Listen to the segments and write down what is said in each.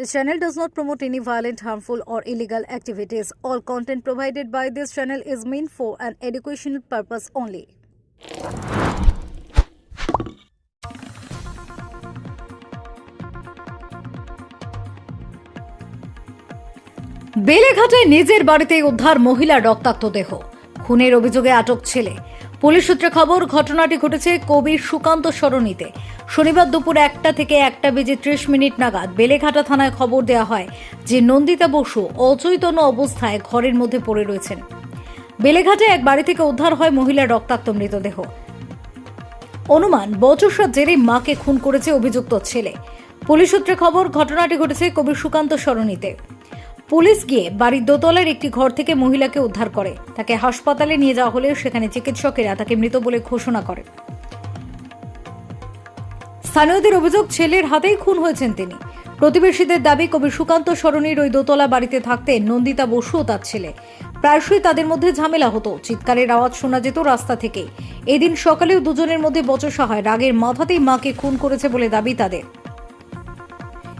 This channel does not promote any violent, harmful, or illegal activities. All content provided by this channel is meant for an educational purpose only. বেলেঘাটে নিজের বাড়িতে উদ্ধার মহিলার রক্তাক্ত দেহ খুনের অভিযোগে আটক ছেলে পুলিশ সূত্রে খবর ঘটনাটি ঘটেছে কবির সুকান্ত সরণিতে শনিবার দুপুর একটা থেকে একটা বেজে ত্রিশ মিনিট নাগাদ বেলেঘাটা থানায় খবর দেওয়া হয় যে নন্দিতা বসু অচৈতন্য অবস্থায় ঘরের মধ্যে পড়ে রয়েছেন। বেলেঘাটে এক বাড়ি থেকে উদ্ধার হয় মহিলার রক্তাক্ত মৃতদেহ। অনুমান বচসার জেরে মাকে খুন করেছে অভিযুক্ত ছেলে। পুলিশ সূত্রে খবর, ঘটনাটি ঘটেছে কবির সুকান্ত সরণিতে। পুলিশ গিয়ে বাড়ির দোতলার একটি ঘর থেকে মহিলাকে উদ্ধার করে। তাকে হাসপাতালে নিয়ে যাওয়া হলে সেখানে চিকিৎসকেরা তাকে মৃত বলে ঘোষণা করে স্থানীয়দের অভিযোগ, ছেলের হাতেই খুন হয়েছেন তিনি। প্রতিবেশীদের দাবি, কবি সুকান্ত সরণির ওই দোতলা বাড়িতে থাকতেন নন্দিতা বসু ও তার ছেলে। প্রায়শই তাদের মধ্যে ঝামেলা হতো। চিৎকারের আওয়াজ শোনা যেত রাস্তা থেকে। এদিন সকালেও দুজনের মধ্যে বচসা হয়। রাগের মাথাতেই মাকে খুন করেছে বলে দাবি তাদের।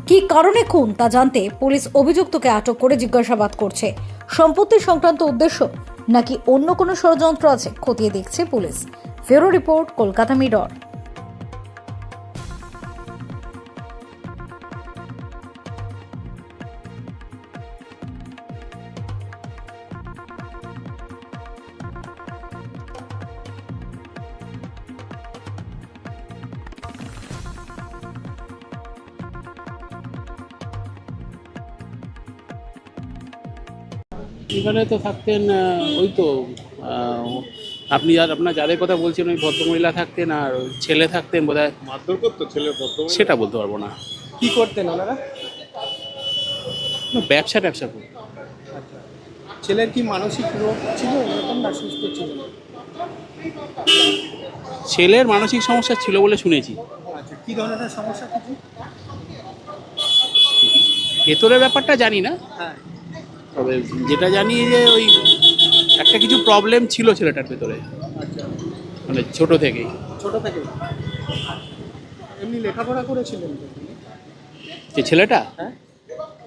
কি কারণে খুন, তা জানতে পুলিশ অভিযুক্তকে আটক করে জিজ্ঞাসাবাদ করছে। সম্পত্তি সংক্রান্ত উদ্দেশ্য? নাকি অন্য কোনো ষড়যন্ত্র আছে? খতিয়ে দেখছে পুলিশ। ফেরো রিপোর্ট, কলকাতা মিডর এখানে তো থাকতেন ওই তো আপনি যার আপনার যাদের কথা বলছেন ওই ভদ্রমহিলা থাকতেন আর ছেলে থাকতেন বোধ হয় মারধর করতো ছেলে ভদ্রমহিলা? সেটা বলতে পারব না। কি করতেন ওনারা? না, ব্যবসা ট্যাবসা করতেন। ছেলের কি মানসিক রোগ ছিল? এরকম না সুস্থ ছিল? ছেলের মানসিক সমস্যা ছিল বলে শুনেছি। আচ্ছা কি ধরনের সমস্যা কিছু? ভেতরের ব্যাপারটা জানি না। হ্যাঁ। তবে যেটা জানি যে ওই একটা কিছু প্রবলেম ছিল ছেলেটার ভেতরে। আচ্ছা। মানে ছোট থেকেই। ছোট থেকে এমনি লেখাপড়া করেছিলেন যে ছেলেটা? হ্যাঁ।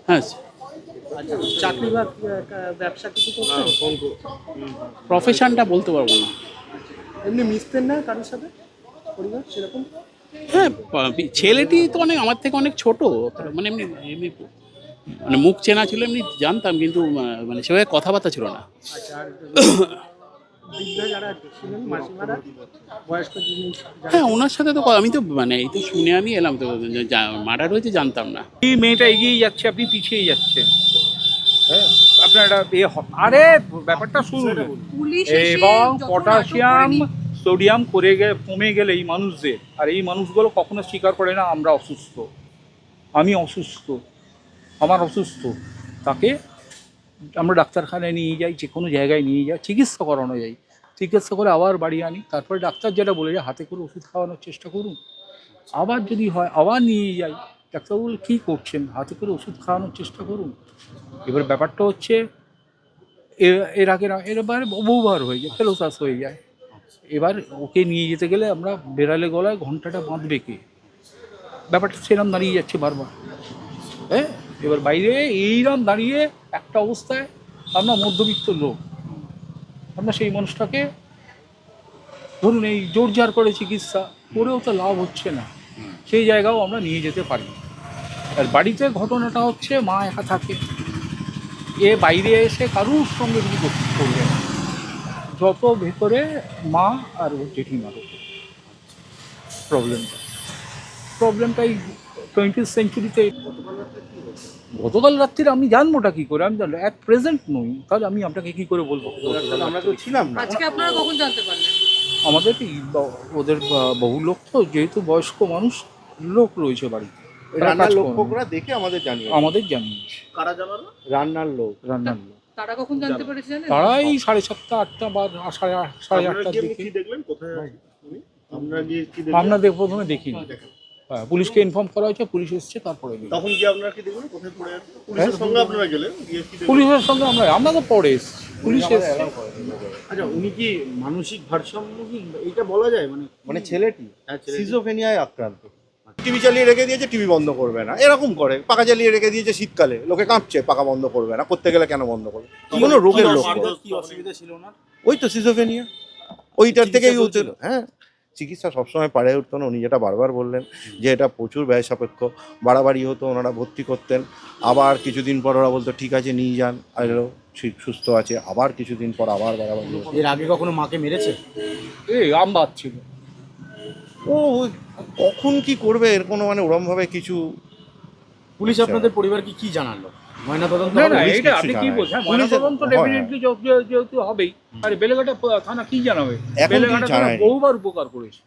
হ্যাঁ। আচ্ছা চাকরি বা ব্যবসা কিছু করতেন? প্রফেশনটা বলতে পারব না। এমনি মিশতেন না কারোর সাথে? পরিবার সেরকম? হ্যাঁ ছেলেটি তো অনেক আমার থেকে অনেক ছোট। মানে এমনি এমনি মানে মুখ চেনা ছিল এমনি জানতাম কিন্তু মানে সেভাবে কথাবার্তা ছিল না। আচ্ছা হ্যাঁ ওনার সাথে তো আমি তো মানে এই তো শুনে আমি এলাম তো মার্ডার হয়েছে জানতাম না। এই মেয়েটা এগিয়ে যাচ্ছে আপনি পিছিয়ে যাচ্ছেন। হ্যাঁ। আপনার একটা এ আরে ব্যাপারটা শুনুন। এবং পটাশিয়াম সোডিয়াম করে গে কমে গেলে এই মানুষদের। আর এই মানুষগুলো কখনো স্বীকার করে না আমরা অসুস্থ। আমি অসুস্থ। আমার অসুস্থ, তাকে আমরা ডাক্তারখানায় নিয়ে যাই, যে কোনো জায়গায় নিয়ে যাই, চিকিৎসা করানো যাই। চিকিৎসা করে আবার বাড়ি আনি, তারপরে ডাক্তার যেটা বলে যায় হাতে করে ওষুধ খাওয়ানোর চেষ্টা করুন। আবার যদি হয়, আবার নিয়ে যাই। ডাক্তারবাবু কী করছেন? হাতে করে ওষুধ খাওয়ানোর চেষ্টা করুন। এবার ব্যাপারটা হচ্ছে এর আগে এবারে বহুবার হয়ে যায় ফেলোসাস হয়ে যায়। এবার ওকে নিয়ে যেতে গেলে আমরা বেড়ালে গলায় ঘন্টাটা বাঁধবে কে? ব্যাপারটা সেরম দাঁড়িয়ে যাচ্ছে বারবার। হ্যাঁ? এবার বাইরে এইরকম দাঁড়িয়ে একটা অবস্থায় আমরা মধ্যবিত্ত লোক। আমরা সেই মানুষটাকে ধরুন এই জোরজার করে চিকিৎসা করেও তো লাভ হচ্ছে না। সেই জায়গাও আমরা নিয়ে যেতে পারি। আর বাড়িতে ঘটনাটা হচ্ছে মা একা থাকে। এ বাইরে এসে কারুর সঙ্গে কিছু করবে না। যত ভেতরে মা আর ওর জেঠিমার প্রবলেমটা প্রবলেমটা এই টোয়েন্টি সেঞ্চুরিতে গতকাল রাত্রিরে আমি জানবোটা কী করে? আমি জানলো অ্যাট প্রেজেন্ট নই। তাহলে আমি আপনাকে কী করে বলব? আমরা তো ছিলাম না। আজকে আপনারা কখন জানতে পারলেন? আমাদের ওদের বহু লোক তো যেহেতু বয়স্ক মানুষ লোক রয়েছে বাড়িতে। রান্নার দেখে আমাদের জানিয়ে আমাদের জানিয়েছে। কারা জানালো? রান্নার লোক। রান্নার লোক। তারা কখন জানতে পেরেছে জানেন? তারা এই সাড়ে সাতটা আটটা বা সাড়ে সাড়ে আপনারা আটটার দিকে। দেখলেন কোথায় আছে গিয়ে আমরা দেখ প্রথমে দেখিনি। হ্যাঁ পুলিশকে ইনফর্ম করা হয়েছে পুলিশ এসছে তারপরে তখন কি আপনারা কি দেখলেন? কোথায় পড়ে পুলিশের সঙ্গে আপনারা গেলেন? গিয়ে কি দেখলেন? পুলিশের সঙ্গে আমরা আমরা তো পরে এসছি। পুলিশ এসছে। আচ্ছা উনি কি মানসিক ভারসাম্য কি? এটা বলা যায়? মানে মানে ছেলেটি হ্যাঁ, সিজোফেনিয়ায় আক্রান্ত। টিভি চালিয়ে রেখে দিয়েছে টিভি বন্ধ করবে না। এরকম করে পাকা চালিয়ে রেখে দিয়েছে শীতকালে। লোকে কাঁপছে পাকা বন্ধ করবে না। করতে গেলে কেন বন্ধ করবে? কোনো রোগের লোক। কি অসুবিধা ছিল না ওই তো সিজোফেনিয়া ওইটার থেকেই হচ্ছিল হ্যাঁ। চিকিৎসা সবসময় পারে উঠতো না। উনি যেটা বারবার বললেন যে এটা প্রচুর ব্যয় সাপেক্ষ বাড়াবাড়ি হতো ওনারা ভর্তি করতেন। আবার কিছুদিন পর ওরা বলতো ঠিক আছে নিয়ে যান। এলো ঠিক সুস্থ আছে। আবার কিছুদিন পর আবার বাড়াবাড়ি এর আগে কখনো মাকে মেরেছে? এই আম ছিল ও কখন কি করবে? এর কোনো মানে ওরমভাবে কিছু পুলিশ আপনাদের পরিবারকে কি জানালো? ময়না তদন্ত না না এটা আপনি কি বলছেন? ময়নাতদন্ত ডেফিনেটলি যেহেতু হবেই আরে বেলেঘাটা থানা কি জানাবে? বেলেঘাটা থানা বহুবার উপকার করেছে।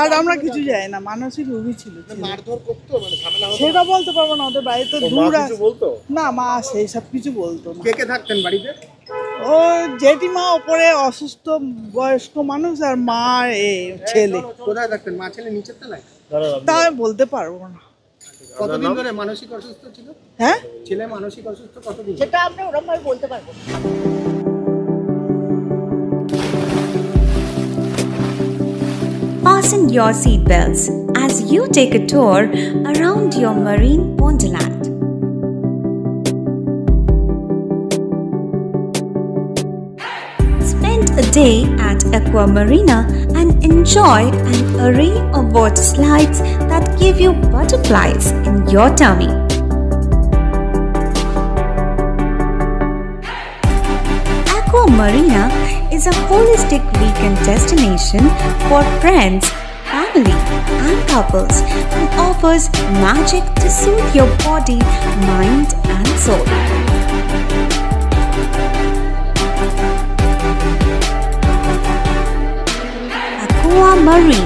আর আমরা কিছু জানি না মানসিক রোগী ছিল ছিল। মারধর করতো? মানে ঝামেলা হতো? সেটা বলতে পারব না ওদের মা দূর আছে। বলতো? না মা সেই সব কিছু বলতো কে কে থাকতেন বাড়িতে? ও জেঠিমা ওপরে অসুস্থ বয়স্ক মানুষ আর মা এ ছেলে। কোথায় থাকতেন? মা ছেলে নিচের তলায়? তা আমি বলতে পারব না। কতদিন ধরে মানসিক অসুস্থ ছিল হ্যাঁ ছেলে মানসিক অসুস্থ কতদিন সেটা আমরা ওরকম ভাবে বলতে পারবো না Fasten your seatbelts as you take a tour around your marine wonderland. Spend a day at Aqua Marina and enjoy an array of water slides that give you butterflies in your tummy. Aqua Marina is a holistic weekend destination for friends, family, and couples and offers magic to soothe your body, mind, and soul. Aqua Marina,